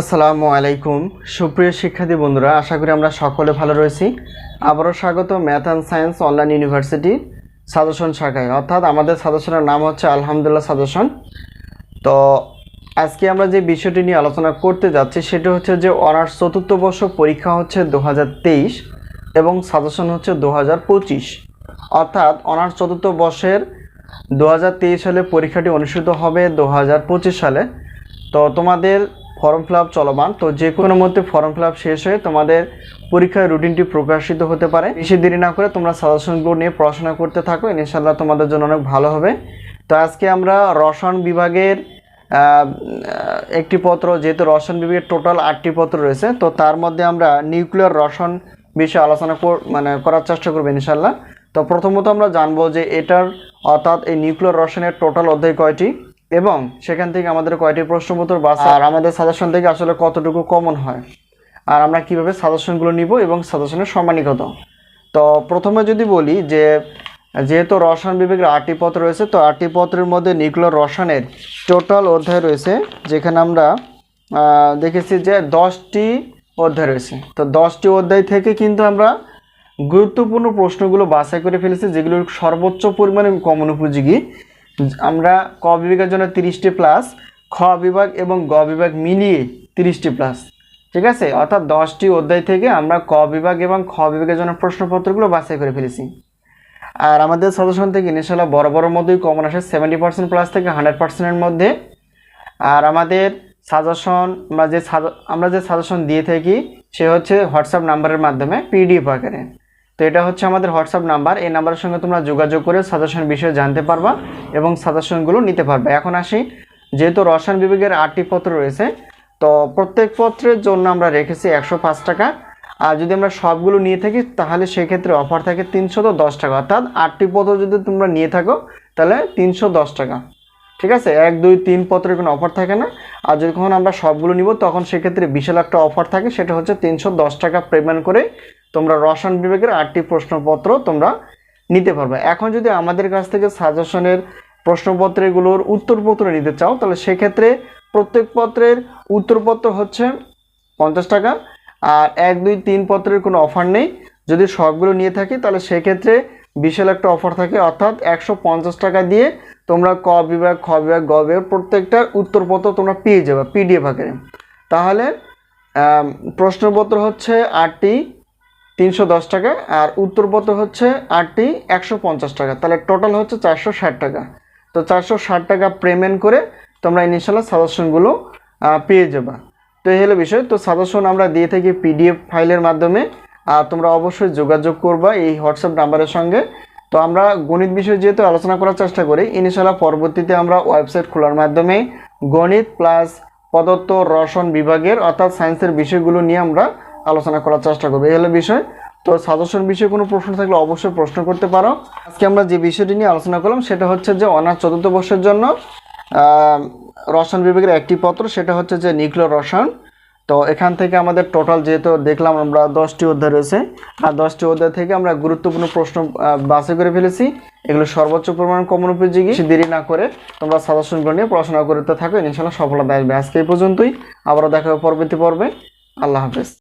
আসসালামু আলাইকুম। সুপ্রিয় শিক্ষার্থী বন্ধুরা, আশা করি আমরা সকলে ভালো রয়েছি। আবারও স্বাগত math and science online university suggestion শাখায়। অর্থাৎ আমাদের সাজেশনের নাম হচ্ছে আলহামদুলিল্লাহ সাজেশন। তো আজকে আমরা যে বিষয়টি নিয়ে আলোচনা করতে যাচ্ছি, সেটা হচ্ছে যে অনার্স চতুর্থ বর্ষ পরীক্ষা হচ্ছে দু হাজার তেইশ এবং সাজেশন হচ্ছে দু হাজার পঁচিশ। অর্থাৎ অনার্স চতুর্থ বর্ষের দুহাজার তেইশ সালে পরীক্ষাটি অনুষ্ঠিত হবে দু হাজার পঁচিশ সালে। তো তোমাদের ফর্ম ফিল আপ চলমান। তো যে কোনো মধ্যে ফর্ম ফিল আপ শেষ হয়ে তোমাদের পরীক্ষার রুটিনটি প্রকাশিত হতে পারে। বেশি দেরি না করে তোমরা সাজেশনগুলো নিয়ে পড়াশোনা করতে থাকো ইনশাল্লাহ তোমাদের জন্য অনেক ভালো হবে। তো আজকে আমরা রসায়ন বিভাগের একটি পত্র, যেহেতু রসায়ন বিভাগের টোটাল আটটি পত্র রয়েছে, তো তার মধ্যে আমরা নিউক্লিয়ার রসায়ন বিষয়ে আলোচনা মানে করার চেষ্টা করব ইনশাল্লাহ তো প্রথমত আমরা জানব যে এটার অর্থাৎ এই নিউক্লিয়ার রসায়নের টোটাল অধ্যায় কয়টি? এবং সেখান থেকে আমাদের কয়টি প্রশ্নপত্র বাসা আর আমাদের সাজেশন থেকে আসলে কতটুকু কমন হয়? আর আমরা কীভাবে সাজেশনগুলো নিব এবং সাজেশনের সম্মানী তো? প্রথমে যদি বলি যে, যেহেতু রসায়ন বিভাগের আটটি পত্র রয়েছে, তো আটটি পত্রের মধ্যে নিউক্লিয়ার রসায়নের টোটাল অধ্যায় রয়েছে, যেখানে আমরা দেখেছি যে দশটি অধ্যায় রয়েছে। তো দশটি অধ্যায় থেকে কিন্তু আমরা গুরুত্বপূর্ণ প্রশ্নগুলো বাছাই করে ফেলেছি যেগুলো সর্বোচ্চ পরিমাণে কমন উপযোগী। আমরা ক বিভাগের জন্য তিরিশটি প্লাস খ বিভাগ এবং গ বিভাগ মিলিয়ে তিরিশটি প্লাস ঠিক আছে? অর্থাৎ দশটি অধ্যায় থেকে আমরা ক বিভাগ এবং খ বিভাগের জন্য প্রশ্নপত্রগুলো বাছাই করে ফেলেছি। আর আমাদের সাজেশন থেকে ইনশাল্লাহ বড় বড় মধ্যেই কমন আসে সেভেন্টি পার্সেন্ট প্লাস থেকে হান্ড্রেড পার্সেন্টের মধ্যে। আর আমাদের সাজেশন আমরা যে আমরা যে সাজেশন দিয়ে থাকি, সে হচ্ছে হোয়াটসঅ্যাপ নাম্বারের মাধ্যমে পিডিএফ আকারে। তো এটা হচ্ছে আমাদের হোয়াটসঅ্যাপ নাম্বার। এই নাম্বারের সঙ্গে তোমরা যোগাযোগ করে সাজেশন বিষয়ে জানতে পারবা এবং সাজেশনগুলো নিতে পারবে। এখন আসি, যেহেতু রসায়ন বিভাগের আটটি পত্র রয়েছে, তো প্রত্যেক পত্রের জন্য আমরা রেখেছি একশো পাঁচ টাকা। আর যদি আমরা সবগুলো নিয়ে থাকি, তাহলে সেক্ষেত্রে অফার থাকে তিনশো দশ টাকা। অর্থাৎ আটটি পত্র যদি তোমরা নিয়ে থাকো, তাহলে তিনশো দশ টাকা। ঠিক আছে? এক, দুই, তিন পত্রের কোনো অফার থাকে না। আর যখন আমরা সবগুলো নিব, তখন সেক্ষেত্রে বিশাল একটা অফার থাকে। সেটা হচ্ছে তিনশো দশ টাকা পেমেন্ট করে তোমরা রসায়ন বিভাগের আটটি প্রশ্নপত্র তোমরা নিতে পারবে। এখন যদি আমাদের কাছ থেকে সাজেশনের প্রশ্নপত্রগুলোর উত্তরপত্র নিতে চাও, তাহলে সেক্ষেত্রে প্রত্যেক পত্রের উত্তরপত্র হচ্ছে পঞ্চাশ টাকা আর এক, দুই, তিন পত্রের কোনো অফার নেই। যদি সবগুলো নিয়ে থাকি, তাহলে সেক্ষেত্রে বিশাল একটা অফার থাকে। অর্থাৎ একশো পঞ্চাশ টাকা দিয়ে তোমরা ক বিভাগ, খ বিভাগ, গ বিভাগ প্রত্যেকটার উত্তরপত্র তোমরা পেয়ে যাবে, পিডিএফ আকারে। তাহলে প্রশ্নপত্র হচ্ছে আটটি তিনশো দশ টাকা আর উত্তরপত্র হচ্ছে আটটি একশো পঞ্চাশ টাকা। তাহলে টোটাল হচ্ছে চারশো ষাট টাকা। তো চারশো ষাট টাকা পেমেন্ট করে তোমরা ইনিশিয়াল সাজেশনগুলো পেয়ে যাবা। তো এই হলো বিষয়। তো সাজেশন আমরা দিয়ে থাকি পিডিএফ ফাইলের মাধ্যমে। আর তোমরা অবশ্যই যোগাযোগ করবা এই হোয়াটসঅ্যাপ নাম্বারের সঙ্গে। তো আমরা গণিত বিষয় যেহেতু আলোচনা করার চেষ্টা করি ইনশাল্লাহ পরবর্তীতে আমরা ওয়েবসাইট খোলার মাধ্যমে গণিত প্লাস পদার্থ, রসায়ন বিভাগের অর্থাৎ সায়েন্সের বিষয়গুলো নিয়ে আমরা আলোচনা করার চেষ্টা করব। এই হলো বিষয়। তো সাজেশন বিষয়ে কোনো প্রশ্ন থাকলে অবশ্যই প্রশ্ন করতে পারো। আজকে আমরা যে বিষয়টি নিয়ে আলোচনা করলাম, সেটা হচ্ছে যে অনার্স চতুর্থ বর্ষের জন্য রসায়ন বিভাগের একটি পত্র, সেটা হচ্ছে যে নিউক্লিয়ার রসায়ন। তো এখান থেকে আমাদের টোটাল যেহেতু দেখলাম, আমরা দশটি অধ্যায় রয়েছে। আর দশটি অধ্যায় থেকে আমরা গুরুত্বপূর্ণ প্রশ্ন বাছাই করে ফেলেছি। এগুলো সর্বোচ্চ পরিমাণ কমন উপযোগী। দেরি না করে তোমরা সাজেশনগুলো নিয়ে পড়াশোনা করতে থাকো। ইনশাল্লাহ সফলতা আসবে। আজকে এই পর্যন্তই। আবারও দেখা পরবর্তী পর্বে। আল্লাহ হাফেজ।